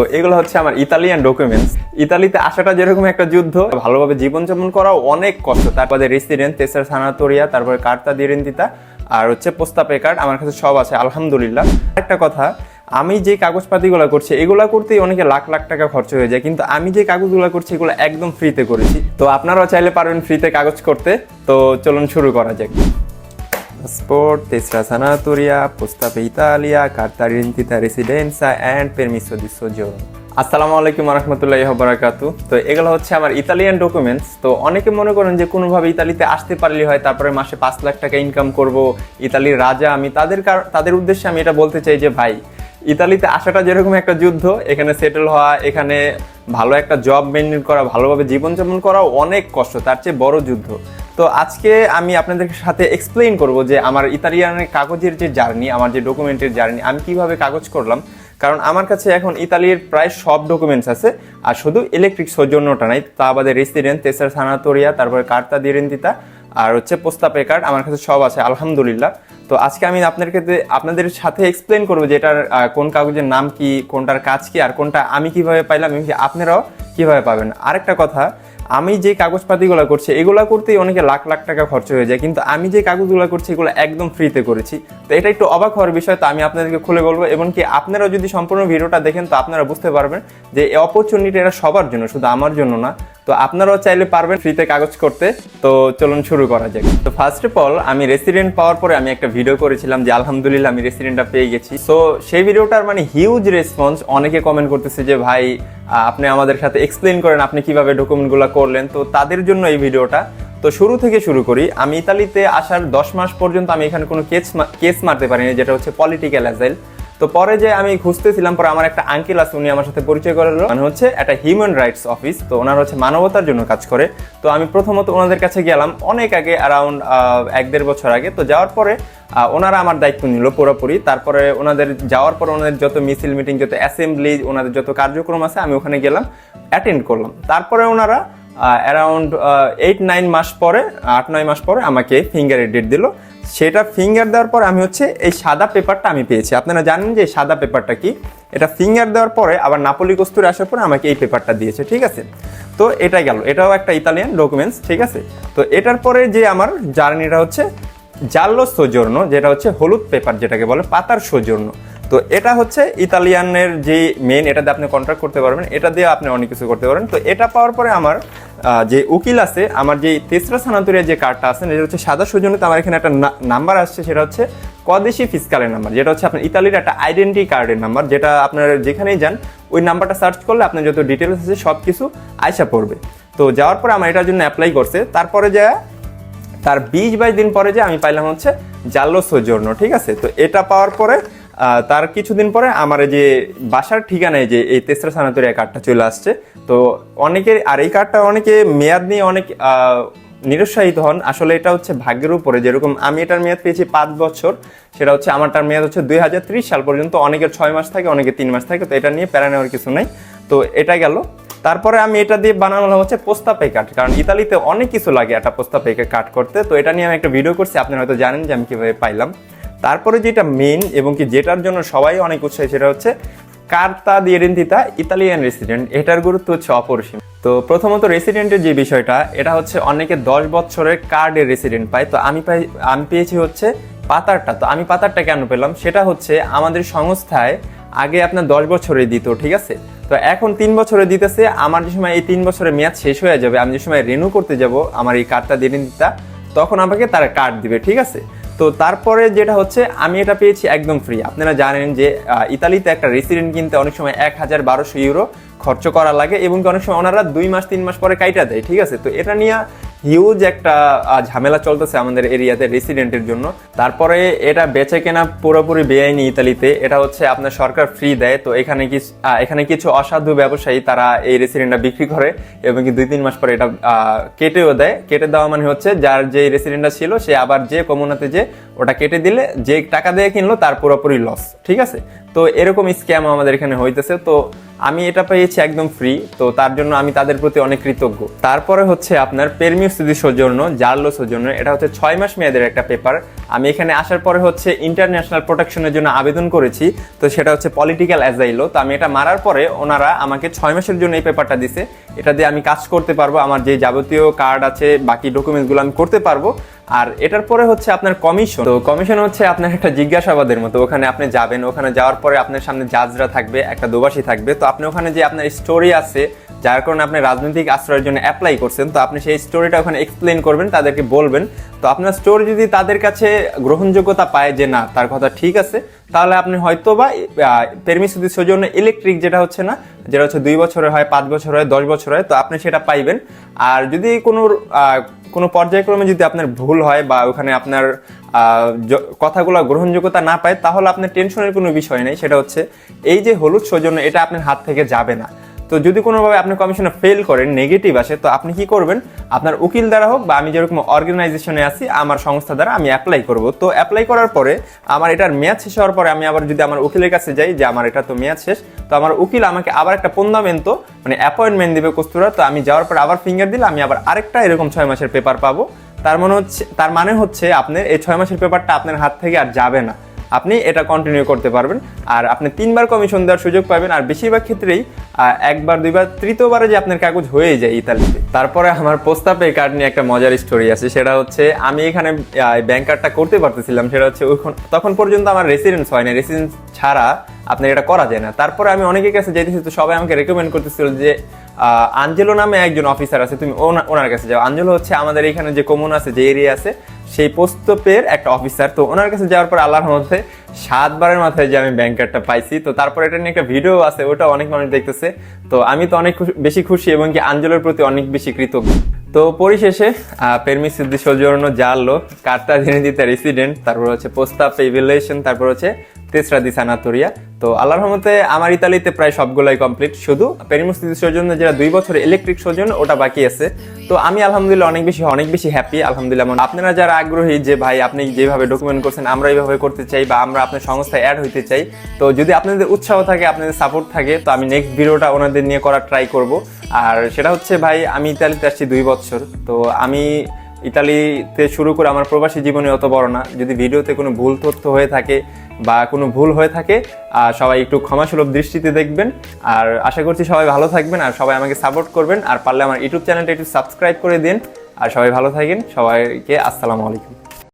তো এগুলো হচ্ছে আমার ইতালিয়ান ডকুমেন্টস ইতালিতে আসাটা যেরকম একটা যুদ্ধ, ভালোভাবে জীবনযাপন করাও অনেক কষ্ট। তারপরে রেসিডেন্ট তেসার সানাতোরিয়া তারপরে কার্তা দিরেন্তিতা আর হচ্ছে পোস্তা পে কার্ড, আমার কাছে সব আছে, আলহামদুলিল্লাহ। একটা কথা, আমি যে কাগজপাতিগুলো করছি, এগুলো করতেই অনেকে লাখ লাখ টাকা খরচ হয়ে যায়, কিন্তু আমি যে কাগজগুলো করছি, এগুলো একদম ফ্রিতে করেছি। তো আপনারাও চাইলে পারবেন ফ্রিতে কাগজ করতে। তো চলুন শুরু করা যাক। Sport, tessera sanatoria, posta Italia, carta d'identità residenza and permesso di soggiorno. আসসালামু আলাইকুম রহমতুল্লাহ বারাকাতু তো এগুলো হচ্ছে আমার ইতালিয়ান ডকুমেন্টস তো অনেকে মনে করেন যে কোনোভাবে ইতালিতে আসতে পারলে হয় তারপরে মাসে পাঁচ লাখ টাকা ইনকাম করব ইতালির রাজা আমি। তাদের তাদের উদ্দেশ্যে আমি এটা বলতে চাই যে ভাই ইতালিতে আসাটা যেরকম একটা যুদ্ধ এখানে সেটেল হওয়া এখানে ভালো একটা জব মেনটেন করা ভালোভাবে জীবনযাপন করা অনেক কষ্ট তার চেয়ে বড় যুদ্ধ। তো আজকে আমি আপনাদের সাথে এক্সপ্লেইন করব যে আমার ইতালিয়ানের কাগজের যে জার্নি আমার যে ডকুমেন্টের জার্নি আমি কীভাবে কাগজ করলাম। কারণ আমার কাছে এখন ইতালির প্রায় সব ডকুমেন্টস আছে, আর শুধু ইলেকট্রিক সৌজন্যটা নাই, তা বাদে রেসিডেন্ট তেসার সানাতোরিয়া তারপরে কার্তা দিরেন্তিতা আর হচ্ছে পোস্তা পে কার্ড, আমার কাছে সব আছে, আলহামদুলিল্লাহ। তো আজকে আমি আপনাদেরকে আপনাদের সাথে এক্সপ্লেন করব যে এটার কোন কাগজের নাম কি, কোনটার কাজ কি, আর কোনটা আমি কীভাবে পাইলাম, এবং আপনারাও কীভাবে পাবেন। আরেকটা কথা আমি যে কাগজপাতিগুলো করছি, এগুলো করতেই অনেকে লাখ লাখ টাকা খরচ হয়ে যায়। কিন্তু আমি যে কাগজগুলো করছি, এগুলো একদম ফ্রিতে করেছি। তো এটা একটু অবাক হওয়ার বিষয়, তো আমি আপনাদেরকে খুলে বলব। এবং কি আপনারাও যদি সম্পূর্ণ ভিডিওটা দেখেন, তো আপনারা বুঝতে পারবেন যে এই অপরচুনিটি এটা সবার জন্য, শুধু আমার জন্য না। তো আপনারাও চাইলে পারবেন ফ্রিতে কাগজ করতে। তো চলুন শুরু করা যাক। তো ফার্স্ট অফ অল আমি রেসিডেন্ট পাওয়ার পরে আমি একটা ভিডিও করেছিলাম যে, আলহামদুলিল্লাহ, আমি রেসিডেন্টটা পেয়ে গেছি। তো সেই ভিডিওটার মানে হিউজ রেসপন্স অনেকে কমেন্ট করতেছে যে, ভাই আপনি আমাদের সাথে এক্সপ্লেন করেন আপনি কীভাবে ডকুমেন্টগুলো করলেন, তো তাদের জন্য এই ভিডিওটা। তো শুরু থেকে শুরু করি। আমি ইতালিতে আসার দশ মাস পর্যন্ত আমি এখানে কোনো কেস কেস মারতে পারিনি, যেটা হচ্ছে পলিটিক্যাল অ্যাজাইল তো পরে যে আমি খুঁজতেছিলাম, পরে আমার একটা আঙ্কেল আছে, উনি আমার সাথে পরিচয় করে দিল মানে হচ্ছে একটা হিউম্যান রাইটস অফিস তো ওনার হচ্ছে মানবতার জন্য কাজ করে। তো আমি প্রথমত ওনাদের কাছে গেলাম অনেক আগে অ্যারাউন্ড এক দেড় বছর আগে। তো যাওয়ার পরে ওনারা আমার দায়িত্ব নিল পুরোপুরি। তারপরে ওনাদের যাওয়ার পর ওনাদের যত মিছিল মিটিং যত অ্যাসেম্বলি ওনাদের যত কার্যক্রম আছে, আমি ওখানে গেলাম অ্যাটেন্ড করলাম। তারপরে ওনারা অ্যারাউন্ড এইট নাইন মাস পরে, আট, নয় মাস পরে আমাকে ফিঙ্গারের ডেট দিল। সেটা ফিঙ্গার দেওয়ার পর আমি হচ্ছে এই সাদা পেপারটা আমি পেয়েছি। আপনারা জানেন যে সাদা পেপারটা কি? এটা ফিঙ্গার দেওয়ার পরে আবার নাপলি কস্তুরি আসার পরে আমাকে এই পেপারটা দিয়েছে, ঠিক আছে? তো এটা গেল। এটাও একটা ইতালিয়ান ডকুমেন্টস ঠিক আছে? তো এটার পরে যে আমার জার্নিটা হচ্ছে জাল্লো সৌজন্য যেটা হচ্ছে হলুদ পেপার যেটাকে বলে পাতার সৌজন্য তো এটা হচ্ছে ইতালিয়ানের যে মেন এটা দিয়ে আপনি কন্ট্রাক্ট করতে পারবেন, এটা দিয়ে আপনি অনেক কিছু করতে পারবেন। তো এটা পাওয়ার পরে আমার যে উকিল আছে, আমার যে তেসরা স্থানান্তরের যে কার্ডটা আছে, এটা হচ্ছে সাদা সৌজন্যতে আমার এখানে একটা নাম্বার আসছে, সেটা হচ্ছে কদেশি ফিসকালের নাম্বার যেটা হচ্ছে আপনার ইতালির একটা আইডেন্টি কার্ডের নাম্বার যেটা আপনার যেখানেই যান, ওই নাম্বারটা সার্চ করলে আপনার যত ডিটেলস আছে সব কিছু আয়সা পড়বে। তো যাওয়ার পরে আমার এটার জন্য অ্যাপ্লাই করছে, তারপরে যা তার বিশ বাইশ দিন পরে যে আমি পাইলাম হচ্ছে জাল্লো সৌজন্য, ঠিক আছে? তো এটা পাওয়ার পরে তার কিছুদিন পরে আমার যে বাসার ঠিকানায় যে এই তেসরা সানাতরিয়া কার্ডটা চলে আসছে। তো অনেকের, আর এই কার্ডটা অনেকে মেয়াদ নিয়ে অনেক নিরুৎসাহিত হন। আসলে এটা হচ্ছে ভাগ্যের উপরে। যেরকম আমি এটার মেয়াদ পেয়েছি পাঁচ বছর, সেটা হচ্ছে আমারটার মেয়াদ হচ্ছে দুই হাজার ত্রিশ সাল পর্যন্ত। অনেকের ছয় মাস থাকে অনেকের তিন মাস থাকে, তো এটা নিয়ে প্যারা নেওয়ার কিছু নাই। তো এটা গেল। তারপরে আমি এটা দিয়ে বানানো হচ্ছে পোস্তা পে কার্ড কারণ ইতালিতে অনেক কিছু লাগে একটা পোস্তা পে কার্ড করতে। তো এটা নিয়ে আমি একটা ভিডিও করছি আপনারা হয়তো জানেন যে আমি কীভাবে পাইলাম। তারপরে যেটা মেন এবং কি যেটার জন্য সবাই অনেক উৎসাহী, সেটা হচ্ছে কার্তা দিয়েরেন্তিতা ইতালিয়ান রেসিডেন্ট এটার গুরুত্ব হচ্ছে অপরিসীম। তো প্রথমত রেসিডেন্টের যে বিষয়টা, এটা হচ্ছে অনেকে দশ বছরের কার্ডের রেসিডেন্ট পায়। তো আমি পাই, আমি পেয়েছি হচ্ছে পাতারটা। তো আমি পাতারটা কেন পেলাম? সেটা হচ্ছে আমাদের সংস্থায় আগে আপনার দশ বছরে দিত, ঠিক আছে? তো এখন তিন বছরে দিতেছে, আমার যে সময় এই তিন বছরের মেয়াদ শেষ হয়ে যাবে, আমি যে সময় রেনু করতে যাব আমার এই কার্ডটা দিয়ে দিতা তখন আমাকে তারা কার্ড দিবে, ঠিক আছে? তো তারপরে যেটা হচ্ছে, আমি এটা পেয়েছি একদম ফ্রি আপনারা জানেন যে ইতালিতে একটা রেসিডেন্ট কিনতে অনেক সময় এক হাজার বারোশো ইউরো খরচ করা লাগে এবং অনেক সময় ওনারা দুই মাস, তিন মাস পরে কাইটা দেয়, ঠিক আছে? তো এটা নিয়ে হিউজ একটা ঝামেলা চলতেছে আমাদের এরিয়াতে রেসিডেন্টের জন্য। তারপরে এটা বেচে কেনা পুরোপুরি বেআইনি ইতালিতে। এটা হচ্ছে আপনার সরকার ফ্রি দেয়, তো এখানে কি এখানে কিছু অসাধু ব্যবসায়ী তারা এই রেসিডেন্টটা বিক্রি করে এবং কি দুই তিন মাস পরে এটা কেটেও দেয়। কেটে দেওয়া মানে হচ্ছে যার যে রেসিডেন্টটা ছিল, সে আবার যে কমুনাতে যে ওটা কেটে দিলে, যে টাকা দিয়ে কিনলো তার পুরোপুরি লস ঠিক আছে? তো এরকম স্ক্যাম আমাদের এখানে হইতেছে। তো আমি এটা পেয়েছি একদম ফ্রি তো তার জন্য আমি তাদের প্রতি অনেক কৃতজ্ঞ। তারপরে হচ্ছে আপনার পেরমিউ স্থিতি সৌজন্য, জার্লো সৌজন্য, এটা হচ্ছে ছয় মাস মেয়াদের একটা পেপার আমি এখানে আসার পরে হচ্ছে ইন্টারন্যাশনাল প্রোটেকশনের জন্য আবেদন করেছি। তো সেটা হচ্ছে পলিটিক্যাল অ্যাজাইলো তো আমি এটা মারার পরে ওনারা আমাকে ছয় মাসের জন্য এই পেপারটা দিছে। এটা দিয়ে আমি কাজ করতে পারব। আমার যে যাবতীয় কার্ড আছে, বাকি ডকুমেন্টসগুলো আমি করতে পারব। আর এটার পরে হচ্ছে আপনার কমিশন তো কমিশন হচ্ছে আপনার একটা জিজ্ঞাসাবাদের মতো। ওখানে আপনি যাবেন, ওখানে যাওয়ার পরে আপনার সামনে জাজরা থাকবে, একটা দোবাসী থাকবে। তো আপনি ওখানে যে আপনার স্টোরি আছে, যার কারণে আপনি রাজনৈতিক আশ্রয়ের জন্য অ্যাপ্লাই করছেন, তো আপনি সেই স্টোরিটা ওখানে এক্সপ্লেন করবেন, তাদেরকে বলবেন। তো আপনার স্টোরি যদি তাদের কাছে গ্রহণযোগ্যতা পায় যে না, তার কথা ঠিক আছে তাহলে আপনি হয়তো বা পেরমিসুদি সৌজন্য ইলেকট্রিক যেটা হচ্ছে না, যেটা হচ্ছে দুই বছরের হয়, পাঁচ বছর হয়, দশ বছর হয়, তো আপনি সেটা পাইবেন। আর যদি কোনো কোনো পর্যায়ক্রমে যদি আপনার ভুল হয় বা ওখানে আপনার কথাগুলো গ্রহণযোগ্যতা না পায়, তাহলে আপনার টেনশনের কোনো বিষয় নেই, সেটা হচ্ছে এই যে হলুদ সৌজন্য, এটা আপনার হাত থেকে যাবে না। তো যদি কোনোভাবে আপনি কমিশনে ফেল করেন নেগেটিভ আসে, তো আপনি কি করবেন? আপনার উকিল দ্বারা হোক বা আমি যেরকম অর্গানাইজেশনে আছি, আমার সংস্থা দ্বারা আমি অ্যাপ্লাই করব। তো অ্যাপ্লাই করার পরে আমার এটার মেয়াদ শেষ হওয়ার পরে আমি আবার যদি আমার উকিলের কাছে যাই যে আমার এটা তো মেয়াদ শেষ, তো আমার উকিল আমাকে আবার একটা পন্দামেন্ত মানে অ্যাপয়েন্টমেন্ট দিবে কস্তুরা তো আমি যাওয়ার পরে আবার ফিঙ্গার দিলে আমি আবার আরেকটা এরকম ছয় মাসের পেপার পাবো। তার মানে হচ্ছে, তার মানে হচ্ছে আপনার এই ছয় মাসের পেপারটা আপনার হাত থেকে আর যাবে না। আপনি এটা কন্টিনিউ করতে পারবেন। আর আপনি তিনবার কমিশন দেওয়ার সুযোগ পাবেন। আর বেশিরভাগ ক্ষেত্রেই একবার, দুইবার, তৃতীয়বারে যে আপনার কাগজ হয়ে যায় ইতালিতে তারপরে আমার প্রস্তাবে কার্ড নিয়ে একটা মজার স্টোরি আছে। সেটা হচ্ছে, আমি এখানে ব্যাংক কার্ডটা করতে পারতেছিলাম। সেটা হচ্ছে তখন পর্যন্ত আমার রেসিডেন্স হয় না রেসিডেন্স ছাড়া আপনার এটা করা যায় না। তারপরে আমি অনেকের কাছে যেতেছি তো সবাই আমাকে রেকমেন্ড করতেছিল যে আঞ্জেলো নামে একজন অফিসার আছে, তুমি ওনার কাছে যাও। আঞ্জেলো হচ্ছে আমাদের এখানে যে কমন আছে, যে এরিয়া আছে, সেই পোস্তপের একটা অফিসার তো ওনার কাছে যাওয়ার পর আল্লাহর মধ্যে সাতবারের মাথায় যে আমি ব্যাংক কার্ডটা পাইছি। তো তারপর এটা নিয়ে একটা ভিডিও আছে, ওটা অনেক মানুষ দেখতেছে। তো আমি তো অনেক বেশি খুশি এবং কি আঞ্জলের প্রতি অনেক বেশি কৃতজ্ঞ। তো পরিশেষে পেরমি সিদ্ধি সৌজন্য জানলো কার্তা ধীরে দিতে রেসিডেন্ট তারপর হচ্ছে প্রস্তাব ইভ্যালুয়েশন তারপর হচ্ছে তেসরা দি সানাতোরিয়া তো আল্লাহর রহমতে আমার ইতালিতে প্রায় সবগুলাই কমপ্লিট শুধু পেরিমুস সিদ্ধি সৌজন্য, যেটা দুই বছর ইলেকট্রিক সৌজন্য, ওটা বাকি আছে। তো আমি আলহামদুলিল্লাহ অনেক বেশি অনেক বেশি হ্যাপি আলহামদুলিল্লাহ মানে আপনারা যারা আগ্রহী যে, ভাই, আপনি যেভাবে ডকুমেন্ট করছেন, আমরা এইভাবে করতে চাই বা আমরা আপনার সংস্থায় অ্যাড হইতে চাই। তো যদি আপনাদের উৎসাহ থাকে, আপনাদের সাপোর্ট থাকে, তো আমি নেক্সট ভিডিওটা ওনাদের নিয়ে করার ট্রাই করব। আর সেটা হচ্ছে, ভাই, আমি ইতালিতে আসছি দুই বছর। তো আমি ইতালিতে শুরু করে আমার প্রবাসী জীবনে অত বড় না। যদি ভিডিওতে কোনো ভুল তথ্য হয়ে থাকে বা কোনো ভুল হয়ে থাকে আর সবাই একটু ক্ষমাসুলভ দৃষ্টিতে দেখবেন। আর আশা করছি সবাই ভালো থাকবেন আর সবাই আমাকে সাপোর্ট করবেন। আর পারলে আমার ইউটিউব চ্যানেলটা একটু সাবস্ক্রাইব করে দিন। আর সবাই ভালো থাকেন। সবাইকে আসসালামু আলাইকুম।